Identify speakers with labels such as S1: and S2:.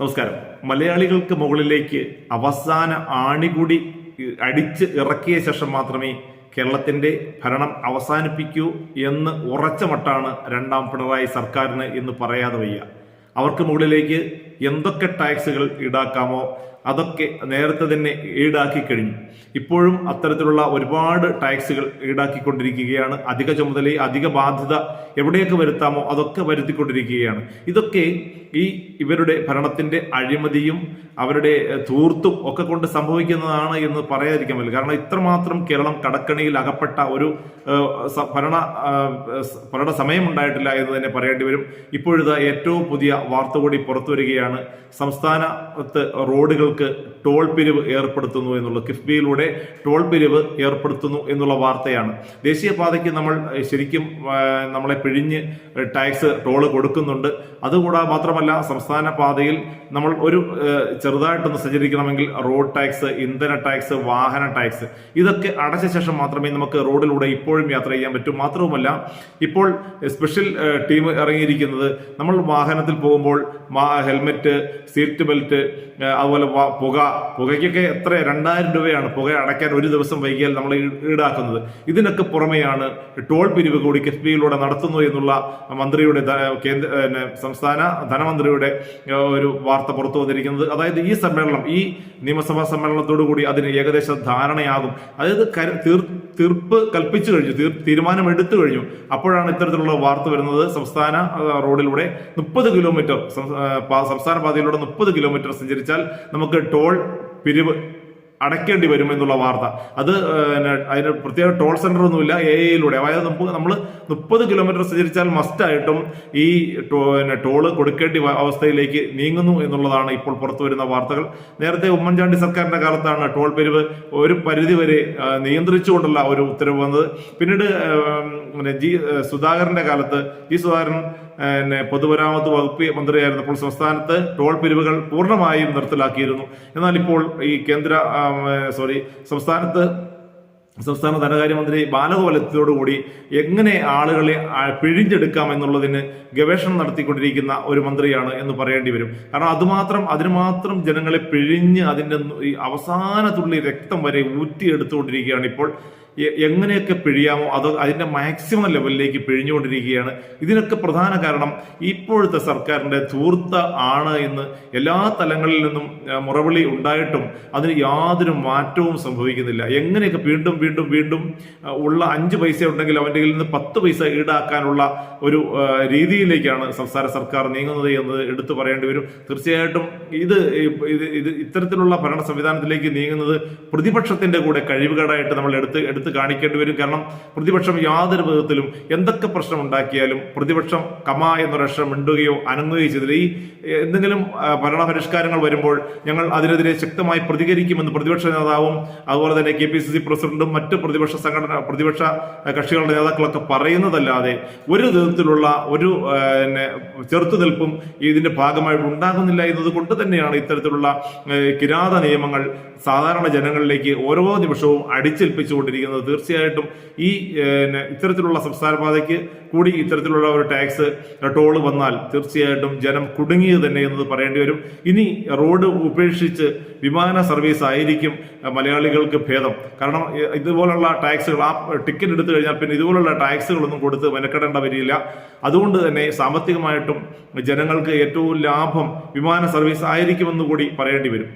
S1: നമസ്കാരം. മലയാളികൾക്ക് മുകളിലേക്ക് അവസാന ആണികൂടി അടിച്ച് ഇറക്കിയ ശേഷം മാത്രമേ കേരളത്തിന്റെ ഭരണം അവസാനിപ്പിക്കൂ എന്ന് ഉറച്ച മട്ടാണ് രണ്ടാം പിണറായി സർക്കാരിന് എന്ന് പറയാതെ വയ്യ. അവർക്ക് മുകളിലേക്ക് എന്തൊക്കെ ടാക്സുകൾ ഈടാക്കാമോ അതൊക്കെ നേരത്തെ തന്നെ ഈടാക്കി കഴിഞ്ഞു. ഇപ്പോഴും അത്തരത്തിലുള്ള ഒരുപാട് ടാക്സുകൾ ഈടാക്കിക്കൊണ്ടിരിക്കുകയാണ്. അധിക ചുമതല അധിക ബാധ്യത എവിടെയൊക്കെ വരുത്താമോ അതൊക്കെ വരുത്തിക്കൊണ്ടിരിക്കുകയാണ്. ഇതൊക്കെ ഈ ഇവരുടെ ഭരണത്തിന്റെ അഴിമതിയും അവരുടെ തൂർത്തും ഒക്കെ കൊണ്ട് സംഭവിക്കുന്നതാണ് എന്ന് പറയാതിരിക്കാൻ പറ്റില്ല. കാരണം ഇത്രമാത്രം കേരളം കടക്കണിയിൽ അകപ്പെട്ട ഒരു ഭരണ ഭരണ സമയം ഉണ്ടായിട്ടില്ല എന്ന് തന്നെ പറയേണ്ടി വരും. ഇപ്പോഴത്തെ ഏറ്റവും പുതിയ വാർത്ത കൂടി പുറത്തു വരികയാണ് സംസ്ഥാനത്ത് റോഡുകൾക്ക് ടോൾ പിരിവ് ഏർപ്പെടുത്തുന്നു എന്നുള്ള കിഫ്ബിയിലൂടെ ടോൾ പിരിവ് ഏർപ്പെടുത്തുന്നു എന്നുള്ള വാർത്തയാണ്. ദേശീയപാതയ്ക്ക് നമ്മൾ ശരിക്കും നമ്മളെ പിഴിഞ്ഞ് ടാക്സ് ടോൾ കൊടുക്കുന്നുണ്ട്. അതുകൂടാ മാത്രമല്ല സംസ്ഥാന പാതയിൽ നമ്മൾ ഒരു ചെറുതായിട്ടൊന്ന് സഞ്ചരിക്കണമെങ്കിൽ റോഡ് ടാക്സ് ഇന്ധന ടാക്സ് വാഹന ടാക്സ് ഇതൊക്കെ അടച്ച ശേഷം മാത്രമേ നമുക്ക് റോഡിലൂടെ ഇപ്പോഴും യാത്ര ചെയ്യാൻ പറ്റൂ. മാത്രവുമല്ല ഇപ്പോൾ സ്പെഷ്യൽ ടീം ഇറങ്ങിയിരിക്കുന്നത് നമ്മൾ വാഹനത്തിൽ പോകുമ്പോൾ ഹെൽമെറ്റ് സീറ്റ് ബെൽറ്റ് അതുപോലെ പുക പുകയ്ക്കൊക്കെ എത്ര? രണ്ടായിരം രൂപയാണ് പുക അടയ്ക്കാൻ ഒരു ദിവസം വൈകിയാൽ നമ്മൾ ഈടാക്കുന്നത്. ഇതിനൊക്കെ പുറമെയാണ് ടോൾ പിരിവ് കൂടി കിഫ്ബിയിലൂടെ നടത്തുന്നു എന്നുള്ള മന്ത്രിയുടെ കേന്ദ്ര സംസ്ഥാന ധനമന്ത്രിയുടെ ഒരു വാർത്ത പുറത്തു വന്നിരിക്കുന്നത്. അതായത് ഈ സമ്മേളനം ഈ നിയമസഭാ സമ്മേളനത്തോടു കൂടി അതിന് ഏകദേശം ധാരണയാകും. അതായത് തീർ- തീർപ്പ് കൽപ്പിച്ചു കഴിഞ്ഞു തീർ തീരുമാനം എടുത്തു കഴിഞ്ഞു. അപ്പോഴാണ് ഇത്തരത്തിലുള്ള വാർത്ത വരുന്നത്. സംസ്ഥാന റോഡിലൂടെ മുപ്പത് കിലോമീറ്റർ സംസ്ഥാന പാതയിലൂടെ മുപ്പത് കിലോമീറ്റർ സഞ്ചരിച്ചാൽ നമുക്ക് ടോൾ പിരിവ് അടയ്ക്കേണ്ടി വരും എന്നുള്ള വാർത്ത. അത് അതിന് പ്രത്യേക ടോൾ സെന്റർ ഒന്നുമില്ല എ ഐയിലൂടെ അതായത് നമുക്ക് നമ്മൾ മുപ്പത് കിലോമീറ്റർ സഞ്ചരിച്ചാൽ മസ്റ്റായിട്ടും ഈ ടോൾ കൊടുക്കേണ്ടി അവസ്ഥയിലേക്ക് നീങ്ങുന്നു എന്നുള്ളതാണ് ഇപ്പോൾ പുറത്തു വരുന്ന വാർത്തകൾ. നേരത്തെ ഉമ്മൻചാണ്ടി സർക്കാരിന്റെ കാലത്താണ് ടോൾ പിരിവ് ഒരു പരിധി വരെ നിയന്ത്രിച്ചുകൊണ്ടുള്ള ഒരു ഉത്തരവ് വന്നത്. പിന്നീട് ജി സുധാകരന്റെ കാലത്ത് ജി സുധാകരൻ പിന്നെ പൊതുമരാമത്ത് വകുപ്പ് മന്ത്രിയായിരുന്നപ്പോൾ സംസ്ഥാനത്ത് ടോൾ പിരിവുകൾ പൂർണമായും നിർത്തലാക്കിയിരുന്നു. എന്നാൽ ഇപ്പോൾ ഈ കേന്ദ്ര സോറി സംസ്ഥാനത്ത് സംസ്ഥാന ധനകാര്യമന്ത്രി ബാലഗോപാലത്തോടുകൂടി എങ്ങനെ ആളുകളെ പിഴിഞ്ഞെടുക്കാം എന്നുള്ളതിന് ഗവേഷണം നടത്തിക്കൊണ്ടിരിക്കുന്ന ഒരു മന്ത്രിയാണ് എന്ന് പറയേണ്ടി വരും. കാരണം അതുമാത്രം അതിനുമാത്രം ജനങ്ങളെ പിഴിഞ്ഞ് അതിന്റെ അവസാന തുള്ളി രക്തം വരെ ഊറ്റിയെടുത്തുകൊണ്ടിരിക്കുകയാണ് ഇപ്പോൾ എങ്ങനെയൊക്കെ പിഴിയാമോ അത് അതിന്റെ മാക്സിമം ലെവലിലേക്ക് പിഴിഞ്ഞുകൊണ്ടിരിക്കുകയാണ്. ഇതിനൊക്കെ പ്രധാന കാരണം ഇപ്പോഴത്തെ സർക്കാരിന്റെ ധൂർത്ത ആണ് എന്ന് എല്ലാ തലങ്ങളിൽ നിന്നും മുറവിളി ഉണ്ടായിട്ടും അതിന് യാതൊരു മാറ്റവും സംഭവിക്കുന്നില്ല. എങ്ങനെയൊക്കെ വീണ്ടും വീണ്ടും വീണ്ടും ഉള്ള അഞ്ച് പൈസ ഉണ്ടെങ്കിൽ അവന്റെ കയ്യിൽ നിന്ന് പത്ത് പൈസ ഈടാക്കാനുള്ള ഒരു രീതിയിലേക്കാണ് സംസ്ഥാന സർക്കാർ നീങ്ങുന്നത് എന്ന് എടുത്തു പറയേണ്ടി വരും. തീർച്ചയായിട്ടും ഇത് ഇത് ഇത്തരത്തിലുള്ള ഭരണ സംവിധാനത്തിലേക്ക് നീങ്ങുന്നത് പ്രതിപക്ഷത്തിന്റെ കൂടെ കഴിവുകേടായിട്ട് നമ്മൾ എടുത്ത് എടുത്ത് കാണിക്കേണ്ടി വരും. കാരണം പ്രതിപക്ഷം യാതൊരു വിധത്തിലും എന്തൊക്കെ പ്രശ്നം ഉണ്ടാക്കിയാലും പ്രതിപക്ഷം കമ എന്നൊരക്ഷരം മിണ്ടുകയോ അനങ്ങുകയോ ചെയ്തില്ല. ഈ എന്തെങ്കിലും ഭരണപരിഷ്കാരങ്ങൾ വരുമ്പോൾ ഞങ്ങൾ അതിനെതിരെ ശക്തമായി പ്രതികരിക്കുമെന്ന് പ്രതിപക്ഷ നേതാവും അതുപോലെ തന്നെ കെ പി സി സി പ്രസിഡന്റും മറ്റ് പ്രതിപക്ഷ സംഘടന പ്രതിപക്ഷ കക്ഷികളുടെ നേതാക്കളൊക്കെ പറയുന്നതല്ലാതെ ഒരു വിധത്തിലുള്ള ഒരു പിന്നെ ചെറുത്തുനിൽപ്പും ഇതിന്റെ ഭാഗമായിട്ട് ഉണ്ടാകുന്നില്ല എന്നതുകൊണ്ട് തന്നെയാണ് ഇത്തരത്തിലുള്ള കിരാത നിയമങ്ങൾ സാധാരണ ജനങ്ങളിലേക്ക് ഓരോ നിമിഷവും അടിച്ചേൽപ്പിച്ചുകൊണ്ടിരിക്കുന്നത്. തീർച്ചയായിട്ടും ഈ ഇത്തരത്തിലുള്ള സംസ്ഥാന പാതയ്ക്ക് കൂടി ഇത്തരത്തിലുള്ള ഒരു ടാക്സ് ടോൾ വന്നാൽ തീർച്ചയായിട്ടും ജനം കുടുങ്ങിയത് തന്നെ എന്നത് പറയേണ്ടി വരും. ഇനി റോഡ് ഉപേക്ഷിച്ച് വിമാന സർവീസ് ആയിരിക്കും മലയാളികൾക്ക് ഭേദം. കാരണം ഇതുപോലുള്ള ടാക്സുകൾ ആ ടിക്കറ്റ് എടുത്തു കഴിഞ്ഞാൽ പിന്നെ ഇതുപോലുള്ള ടാക്സുകളൊന്നും കൊടുത്ത് മെനക്കെടേണ്ട വരില്ല അതുകൊണ്ട് തന്നെ സാമ്പത്തികമായിട്ടും ജനങ്ങൾക്ക് ഏറ്റവും ലാഭം വിമാന സർവീസ് ആയിരിക്കുമെന്ന് കൂടി പറയേണ്ടി വരും.